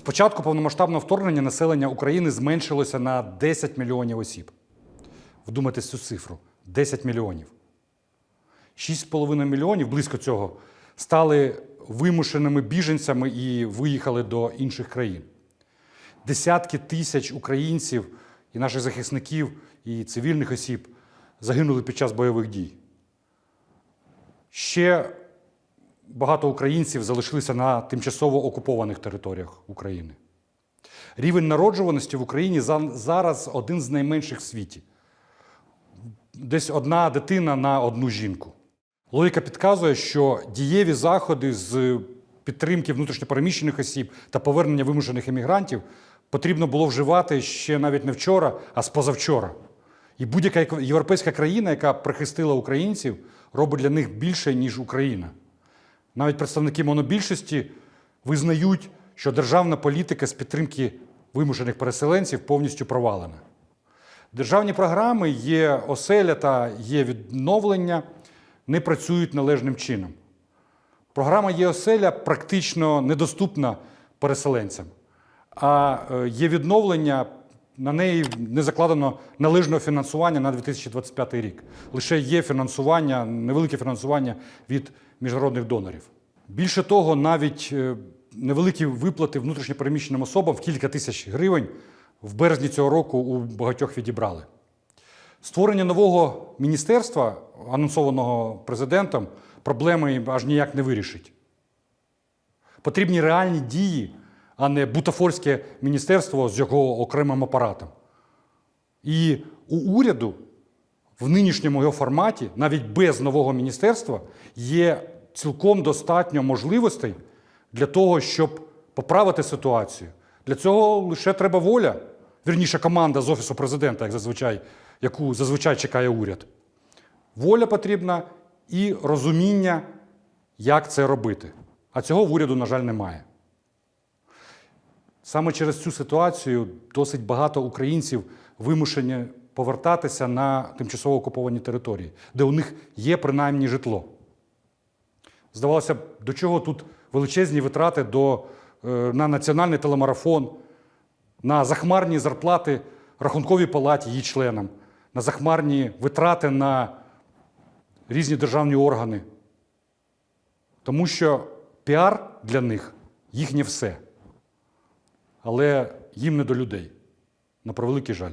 З початку повномасштабного вторгнення населення України зменшилося на 10 мільйонів осіб. Вдумайтесь цю цифру 10 мільйонів. 6,5 мільйонів близько цього стали вимушеними біженцями і виїхали до інших країн. Десятки тисяч українців і наших захисників і цивільних осіб загинули під час бойових дій. Ще багато українців залишилися на тимчасово окупованих територіях України. Рівень народжуваності в Україні зараз один з найменших в світі. Десь одна дитина на одну жінку. Логіка підказує, що дієві заходи з підтримки внутрішньопереміщених осіб та повернення вимушених емігрантів потрібно було вживати ще навіть не вчора, а з позавчора. І будь-яка європейська країна, яка прихистила українців, робить для них більше, ніж Україна. Навіть представники монобільшості визнають, що державна політика з підтримки вимушених переселенців повністю провалена. Державні програми є оселя та є відновлення, не працюють належним чином. Програма є оселя практично недоступна переселенцям, а е, є відновлення, на неї не закладено належного фінансування на 2025 рік. Лише є фінансування, невелике фінансування від міжнародних донорів. Більше того, навіть е, невеликі виплати внутрішньопереміщеним особам в кілька тисяч гривень в березні цього року у багатьох відібрали. Створення нового міністерства, анонсованого президентом, проблеми аж ніяк не вирішить. Потрібні реальні дії, а не бутафорське міністерство з його окремим апаратом. І у уряду в нинішньому його форматі, навіть без нового міністерства, є цілком достатньо можливостей для того, щоб поправити ситуацію. Для цього лише треба воля, вірніше команда з Офісу президента, як зазвичай, яку зазвичай чекає уряд. Воля потрібна і розуміння, як це робити. А цього в уряду, на жаль, немає. Саме через цю ситуацію досить багато українців вимушені повертатися на тимчасово окуповані території, де у них є принаймні житло. Здавалося б, до чого тут величезні витрати до, е, на національний телемарафон, на захмарні зарплати рахунковій палаті її членам, на захмарні витрати на різні державні органи. Тому що піар для них їхнє все. Але їм не до людей. На превеликий жаль.